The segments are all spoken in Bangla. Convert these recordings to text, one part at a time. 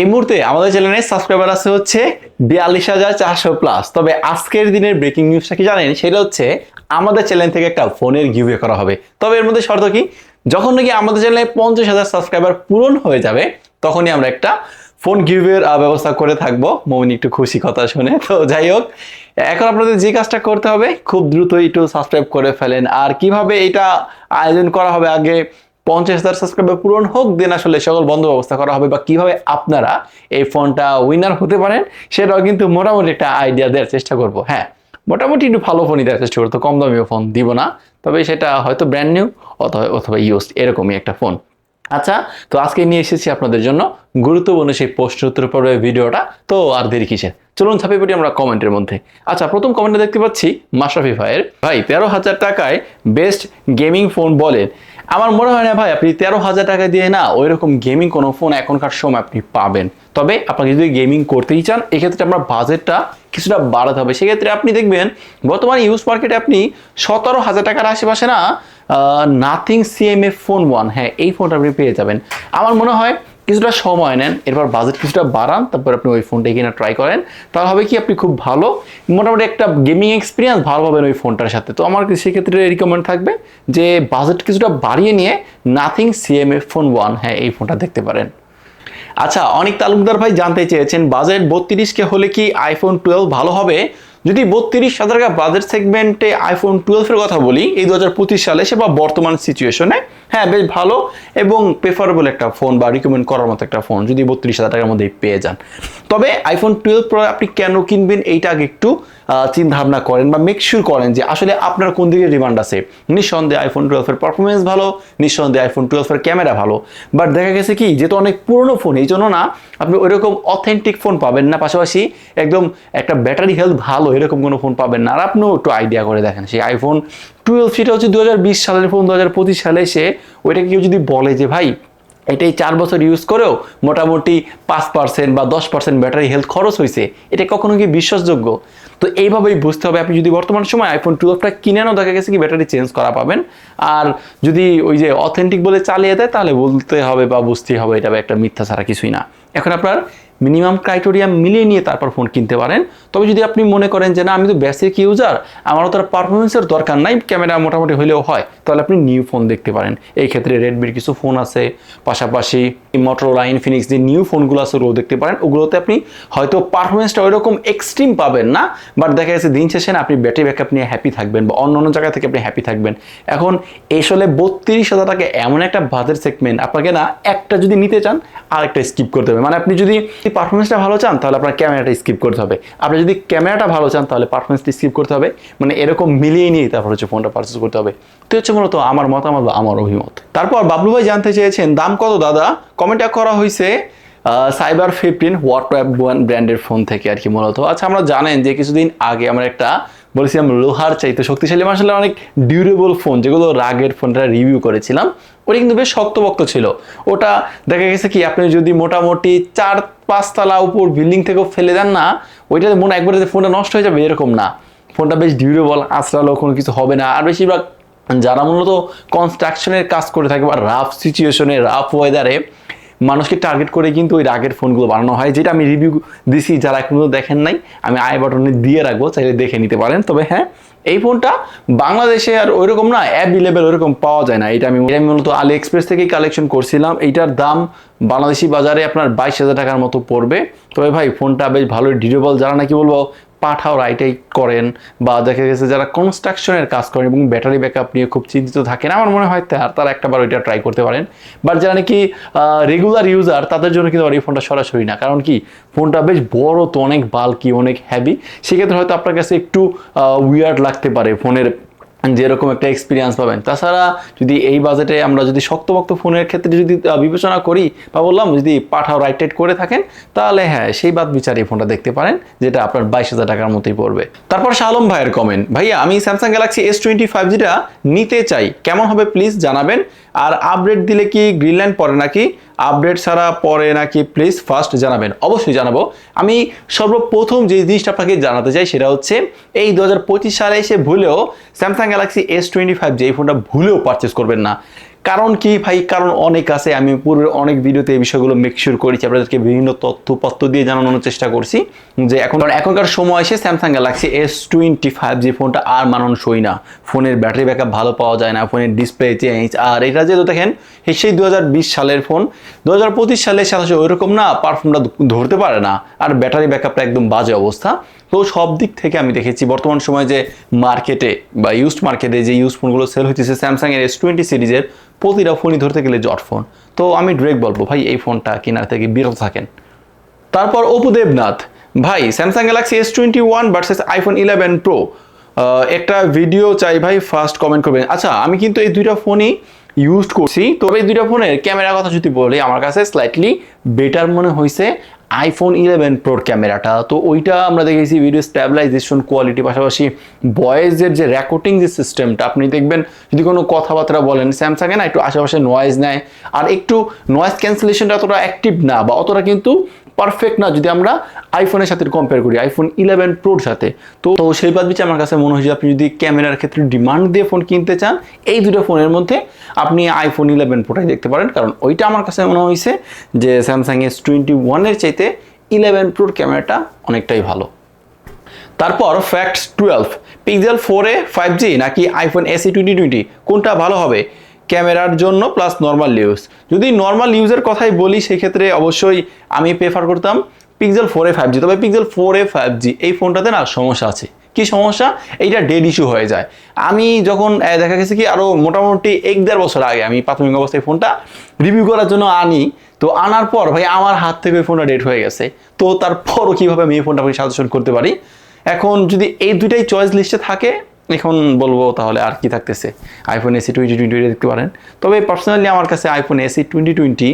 এই মুহূর্তে আমাদের চ্যানেলে সাবস্ক্রাইবার আছে হচ্ছে বিয়াল্লিশ হাজার চারশো প্লাস তবে আজকের দিনের ব্রেকিং নিউজটা কি জানেন? সেটা হচ্ছে আমাদের চ্যানেল থেকে একটা ফোনের গিভওয়ে করা হবে। তবে এর মধ্যে শর্ত কি? যখন নাকি আমাদের চ্যানেলে পঞ্চাশ হাজার সাবস্ক্রাইবার পূরণ হয়ে যাবে, তখনই আমরা একটা ফোন গিভের ব্যবস্থা করে থাকব। মমিন একটু খুশি কথা শুনে। তো যাই হোক, এখন আপনাদের যে কাজটা করতে হবে, খুব দ্রুত একটু সাবস্ক্রাইব করে ফেলেন। আর কীভাবে এটা আয়োজন করা হবে, আগে পঞ্চাশ হাজার সাবস্ক্রাইবার পূরণ হোক দেন আসলে সকল বন্ধ ব্যবস্থা করা হবে বা কীভাবে আপনারা এই ফোনটা উইনার হতে পারেন, সেটাও কিন্তু মোটামুটি একটা আইডিয়া দেওয়ার চেষ্টা করব। হ্যাঁ মোটামুটি একটু ভালো ফোনই দেওয়ার চেষ্টা করতো কম দামিও ফোন দিব না, তবে সেটা হয়তো ব্র্যান্ড নিউ অথবা অথবা ইউজ এরকমই একটা ফোন আচ্ছা তো আজকে নিয়ে এসেছি আপনাদের জন্য গুরুত্বপূর্ণ সেই প্রশ্ন উত্তর পর্বের ভিডিওটা। তো আর দেরি কিসের? চলুন ছাপিয়ে পড়ি আমরা কমেন্টের মধ্যে। আচ্ছা প্রথম কমেন্টে দেখতে পাচ্ছি, মাশরাফি ভাইয়ের। ভাই, তেরো হাজার টাকায় বেস্ট গেমিং ফোন বলেন। আমার মনে হয় না ভাই, আপনি তেরো হাজার টাকা দিয়ে না ওই রকম গেমিং কোনো ফোন এখনকার সময় আপনি পাবেন। তবে আপনাকে যদি গেমিং করতেই চান, এক্ষেত্রে আপনার বাজেটটা কিছুটা বাড়াতে হবে। সেক্ষেত্রে আপনি দেখবেন, বর্তমানে ইউজ মার্কেটে আপনি সতেরো হাজার টাকার আশেপাশে না নাথিং সিএমএ ফোন ওয়ান হ্যাঁ এই ফোনটা আপনি পেয়ে যাবেন। আমার মনে হয় কিছুটা সময় নেন, এরপর বাজেট কিছুটা বাড়ান, তারপর আপনি ওই ফোনটা কিনা ট্রাই করেন। তাহলে হবে কি, আপনি খুব ভালো, মোটামুটি একটা গেমিং এক্সপিরিয়েন্স ভালো পাবেন ওই ফোনটার সাথে। তো আমার সেক্ষেত্রে রিকমেন্ড থাকবে যে বাজেট কিছুটা বাড়িয়ে নিয়ে নাথিং সিএমএ ফোন ওয়ান হ্যাঁ এই ফোনটা দেখতে পারেন। আচ্ছা অনেক তালুকদার ভাই জানতে চেয়েছেন বাজেট বত্রিশকে হলে কি আইফোন টুয়েলভ ভালো হবে? যদি বত্রিশ হাজার টাকা বাজেট সেগমেন্টে আইফোন টুয়েলভের কথা বলি, এই দু হাজার পঁচিশ সালে সে বা বর্তমান সিচুয়েশনে হ্যাঁ বেশ ভালো এবং প্রেফারেবল একটা ফোন বা রিকমেন্ড করার মতো একটা ফোন যদি বত্রিশ হাজার টাকার মধ্যে পেয়ে যান। তবে আইফোন টুয়েলভ প্রো আপনি কেন কিনবেন, এইটা আগে একটু চিন্তা ভাবনা করেন বা মেক শিওর করেন যে আসলে আপনার কোন দিকে ডিমান্ড আছে। নিঃসন্দেহে আইফোন টুয়েলভের পারফরমেন্স ভালো, নিঃসন্দেহে আইফোন টুয়েলভের ক্যামেরা ভালো। বাট দেখা গেছে কি, যেহেতু অনেক পুরনো ফোন এই জন্য না আপনি ওইরকম অথেন্টিক ফোন পাবেন না। পাশাপাশি একদম একটা ব্যাটারি হেলথ ভালো, এরকম কোনো ফোন পাবেন না। আর আপনিও একটু আইডিয়া করে দেখেন, সেই আইফোন টুয়েলভ সেটা হচ্ছে দু হাজার বিশ সালের ফোন দু হাজার পঁচিশ সালে এসে ওইটাকে কেউ যদি বলে যে, ভাই, এটাই চার বছর ইউজ করেও মোটামুটি পাঁচ পার্সেন্ট বা দশ পার্সেন্ট ব্যাটারি হেলথ খরচ হয়েছে এটা কখনো কি বিশ্বাসযোগ্য? তো এইভাবেই বুঝতে হবে। আপনি যদি বর্তমান সময় আইফোন টুয়েলভটা কিনেনও দেখা গেছে কি ব্যাটারি চেঞ্জ করা পাবেন। আর যদি ওই যে অথেন্টিক বলে চালিয়ে দেয়, তাহলে বলতে হবে বা বুঝতেই হবে, এটা একটা মিথ্যা ছাড়া কিছুই না। এখন আপনার মিনিমাম ক্রাইটেরিয়া মিলিয়ে নিয়ে তারপর ফোন কিনতে পারেন। তবে যদি আপনি মনে করেন যে, না, আমি তো বেসিক ইউজার আমারও তার পারফরমেন্সের দরকার নাই ক্যামেরা মোটামুটি হলেও হয়, তাহলে আপনি নিউ ফোন দেখতে পারেন। এই ক্ষেত্রে রেডমির কিছু ফোন আছে। পাশাপাশি মোটরোলা ইনফিনিক্স যে নিউ ফোনগুলো আছে ওগুলো দেখতে পারেন। ওগুলোতে আপনি হয়তো পারফরমেন্সটা ওইরকম এক্সট্রিম পাবেন না বাট দেখা যাচ্ছে দিন শেষে আপনি ব্যাটারি ব্যাকআপ নিয়ে হ্যাপি থাকবেন বা অন্য অন্য জায়গা থেকে আপনি হ্যাপি থাকবেন। এখন আসলে বত্রিশ হাজার টাকা এমন একটা বাজেট সেগমেন্ট আপনাকে না একটা যদি নিতে চান, আরেকটা স্কিপ করতে হবে। মানে আপনি যদি পারফরমেন্সটা ভালো চান, তাহলে আপনার ক্যামেরাটা স্কিপ করতে হবে। আপনি যদি ক্যামেরাটা ভালো চান, তাহলে পারফরমেন্সটা স্কিপ করতে হবে। মানে এরকম মিলিয়ে নিয়ে তারপর হচ্ছে ফোনটা পারচেস করতে হবে। তো হচ্ছে মূলত আমার মতামত বা আমার অভিমত। তারপর বাবলু ভাই জানতে চেয়েছেন, দাম কত দাদা? কমেন্টটা করা হয়েছে সাইবার ফিফটিন হোয়াটঅ্যাপ ওয়ান ব্র্যান্ডের ফোন থেকে আর কি মূলত। আচ্ছা আমরা জানেন যে কিছুদিন আগে আমরা একটা বলেছিলাম লোহার চাইতে শক্তিশালী আসলে অনেক ডিউরেবল ফোন যেগুলো রাগের ফোনটা রিভিউ করেছিলাম। ওটা কিন্তু বেশ শক্তপক্ত ছিল। ওটা দেখা গেছে কি, আপনি যদি মোটামুটি চার পাঁচতলা উপর বিল্ডিং থেকেও ফেলে দেন না ওইটা মনে একবারে যে ফোনটা নষ্ট হয়ে যাবে, এরকম না। ফোনটা বেশ ডিউরেবল আঁচড়ালেও কোনো কিছু হবে না। আর বেশিরভাগ যারা মূলত কনস্ট্রাকশনের কাজ করে থাকে বা রাফ সিচুয়েশনে রাফ ওয়েদারে মানুষকে টার্গেট করে কিন্তু ওই রাগের ফোনগুলো বানানো হয়, যেটা আমি রিভিউ দিছি, যারা এখনও দেখেন নাই, আমি আই বাটনে দিয়ে রাখব, চাইলে দেখে নিতে পারেন। তবে হ্যাঁ এই ফোনটা বাংলাদেশে আর ওইরকম না অ্যাভেলেবেল ওইরকম পাওয়া যায় না। এটা আমি আমি মূলত আলি এক্সপ্রেস থেকেই কালেকশন করছিলাম। এইটার দাম বাংলাদেশি বাজারে আপনার বাইশ হাজার টাকার মতো পড়বে। তবে ভাই ফোনটা বেশ ভালো ডিউরেবল যারা নাকি বলব পাঠাও রাইটাই করেন বা দেখা গেছে যারা কনস্ট্রাকশনের কাজ করেন এবং ব্যাটারি ব্যাকআপ নিয়ে খুব চিন্তিত থাকেন, আমার মনে হয় তার, তারা একটাবার ওইটা ট্রাই করতে পারেন। বাট যারা নাকি রেগুলার ইউজার তাদের জন্য কিন্তু এই ফোনটা সরাসরি না। কারণ কি ফোনটা বেশ বড় তো, অনেক বাল্কি অনেক হ্যাভি সেক্ষেত্রে হয়তো আপনার কাছে একটু উইয়ার্ড লাগতে পারে ফোনের যেরকম একটা এক্সপিরিয়েন্স পাবেন। তাছাড়া যদি এই বাজেটে আমরা যদি শক্তভক্ত ফোনের ক্ষেত্রে যদি বিবেচনা করি বা বললাম যদি পাঠাও রাইট টাইট করে থাকেন, তাহলে হ্যাঁ সেই বাদ বিচারে এই ফোনটা দেখতে পারেন, যেটা আপনার বাইশ হাজার টাকার মতোই পড়বে। তারপর শালম ভাইয়ের কমেন্ট ভাইয়া, আমি Samsung Galaxy S twenty five জিটা নিতে চাই। কেমন হবে প্লিজ জানাবেন। আর আপডেট দিলে কি গ্রিন লাইন পরে নাকি? আপডেট ছাড়া পরে নাকি? প্লিজ ফার্স্ট জানাবেন। অবশ্যই জানাব। আমি সর্বপ্রথম যে জিনিসটা আপনাকে জানাতে চাই সেটা হচ্ছে, এই দু হাজার পঁচিশ সালে এসে ভুলেও Samsung Galaxy S twenty five যে ফোনটা ভুলেও পারচেস করবেন না। কারণ কি ভাই? কারণ অনেক আছে। আমি পূর্বের অনেক ভিডিওতে এই বিষয়গুলো মেকশিওর করেছি। আপনাদেরকে বিভিন্ন তথ্য পত্র দিয়ে জানানোর চেষ্টা করছি যে এখন এখনকার সময় এসে Samsung Galaxy S twenty five G ফোনটা আর মানানসই না। ফোনের ব্যাটারি ব্যাকআপ ভালো পাওয়া যায় না। ফোনের ডিসপ্লে চেঞ্জ আর এটা যেহেতু দেখেন সেই দু বিশ সালের ফোন। দু হাজার সালের সাথে সাথে ওইরকম না পারফর্মটা ধরতে পারে না। আর ব্যাটারি ব্যাকআপটা একদম বাজে অবস্থা। তো সব দিক থেকে আমি দেখেছি বর্তমান সময় যে মার্কেটে বা ইউজড মার্কেটে যে ইউজ ফোনগুলো সেল হইতেছে স্যামসাং এর এস টোয়েন্টি সিরিজের প্রতিটা ফোনই ধরতে গেলে জট ফোন। তো আমি ডিরেক্ট বলব, ভাই, এই ফোনটা কেনার থেকে বিরত থাকেন। তারপর অপু দেবনাথ, ভাই Samsung Galaxy S twenty one versus iPhone eleven pro একটা ভিডিও চাই ভাই ফার্স্ট কমেন্ট করবেন। আচ্ছা আমি কিন্তু এই দুইটা ফোনই ইউজ করছি। তবে এই দুইটা ফোনের ক্যামেরার কথা যদি বলি, আমার কাছে স্লাইটলি বেটার মনে হয়েছে আইফোন ইলেভেন প্রোর ক্যামেরাটা তো ওইটা আমরা দেখেছি ভিডিও স্ট্যাবিলাইজেশন কোয়ালিটি পাশাপাশি ভয়েসের যে রেকর্ডিং যে সিস্টেমটা আপনি দেখবেন যদি কোনো কথাবার্তা বলেন, স্যামসাংয়ে না একটু আশেপাশে নয়েজ নেয়। আর একটু নয়েজ ক্যান্সেলেশনটা অতটা অ্যাক্টিভ না বা অতটা কিন্তু পারফেক্ট না যদি আমরা আইফোনের সাথে কম্পেয়ার করি আইফোন ইলেভেন প্রোর সাথে। তো তো সেই বাদ বিচে আমার কাছে মনে হয় যে আপনি যদি ক্যামেরার ক্ষেত্রে ডিমান্ড দিয়ে ফোন কিনতে চান, এই দুটো ফোনের মধ্যে আপনি আইফোন ইলেভেন প্রোটাই দেখতে পারেন। কারণ ওইটা আমার কাছে মনে হয়েছে যে স্যামসাং এস টোয়েন্টি ওয়ানের চাইতে ইলেভেন প্রোর ক্যামেরাটা অনেকটাই ভালো। তারপর ফ্যাক্টস টুয়েলভ পিক্সেল ফোরে ফাইভ জি নাকি আইফোন এসি টোয়েন্টি টোয়েন্টি কোনটা ভালো হবে? ক্যামেরার জন্য প্লাস নর্মাল ইউজ যদি নর্মাল ইউজের কথাই বলি, সেক্ষেত্রে অবশ্যই আমি প্রেফার করতাম পিক্সেল ফোরে ফাইভ জি তবে পিক্সেল ফোরে ফাইভ জি এই ফোনটাতে না সমস্যা আছে। কি সমস্যা? এইটা ডেড ইস্যু হয়ে যায়। আমি যখন দেখা গেছে কি আরও মোটামুটি এক দেড় বছর আগে আমি প্রাথমিক অবস্থায় ফোনটা রিভিউ করার জন্য আনি, তো আনার পর ভাই আমার হাত থেকে ওই ফোনটা ডেট হয়ে গেছে। তো তারপরও কীভাবে আমি এই ফোনটা সাজেশন করতে পারি? এখন যদি এই দুইটাই চয়েস লিস্টে থাকে এখন বলব তাহলে আর কি থাকতেছে? আইফোন এসি টোয়েন্টি টোয়েন্টি দেখতে পারেন। তবে পার্সোনালি আমার কাছে আইফোন এসি টোয়েন্টি টোয়েন্টি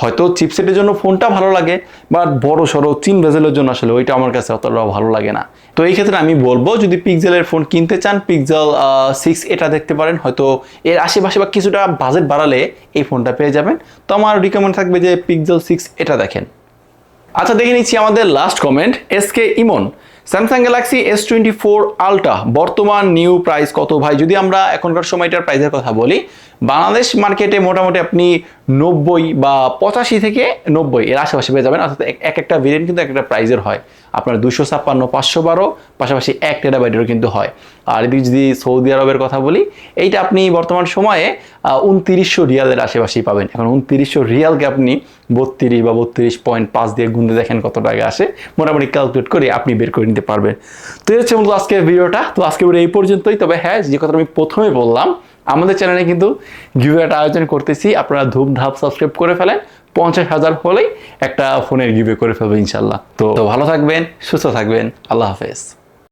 হয়তো চিপসেটের জন্য ফোনটা ভালো লাগে বাট বড় সড়ো চিন ভেজেলের জন্য আসলে ওইটা আমার কাছে অতটা ভালো লাগে না। তো এই ক্ষেত্রে আমি বলব, যদি পিক্সেলের ফোন কিনতে চান পিকজেল সিক্স এটা দেখতে পারেন। হয়তো এর আশেপাশে বা কিছুটা বাজেট বাড়ালে এই ফোনটা পেয়ে যাবেন। তো আমার রিকমেন্ড থাকবে যে পিকজেল সিক্স এটা দেখেন। আচ্ছা দেখে নিচ্ছি আমাদের last comment S K Emon Samsung Galaxy S twenty four ultra বর্তমান নিউ প্রাইস কত ভাই? যদি আমরা এখনকার সময়টার প্রাইসের কথা বলি, বাংলাদেশ মার্কেটে মোটামুটি আপনি নব্বই বা পঁচাশি থেকে নব্বই এর আশেপাশে পেয়ে যাবেন। অর্থাৎ এক- এক একটা ভেরিয়েন্ট কিন্তু এক একটা প্রাইজের হয়। আপনার দুশো ছাপ্পান্ন, পাঁচশো বারো, পাশাপাশি এক টেরাবাইটেরও কিন্তু হয়। আর এদিকে যদি সৌদি আরবের কথা বলি, এইটা আপনি বর্তমান সময়ে উনতিরিশশো রিয়ালের আশেপাশেই পাবেন। এখন উনতিরিশশো রিয়ালকে আপনি বত্রিশ বা বত্রিশ পয়েন্ট পাঁচ দিয়ে গুনতে দেখেন কত টাকা আসে, মোটামুটি ক্যালকুলেট করে আপনি বের করে নিতে পারবেন। তো এই হচ্ছে মূলত আজকের ভিডিওটা। তো আজকে ভিডিও এই পর্যন্তই। তবে হ্যাঁ যে কথা আমি প্রথমে বললাম, আমাদের চ্যানেলে কিন্তু গিভেটা আয়োজন করতেছি। আপনারা ধূপধাপ সাবস্ক্রাইব করে ফেলেন। পঞ্চাশ হাজার হলেই একটা ফোনের গিভে করে ফেলবেন ইনশাল্লাহ তো ভালো থাকবেন, সুস্থ থাকবেন। আল্লাহ হাফেজ।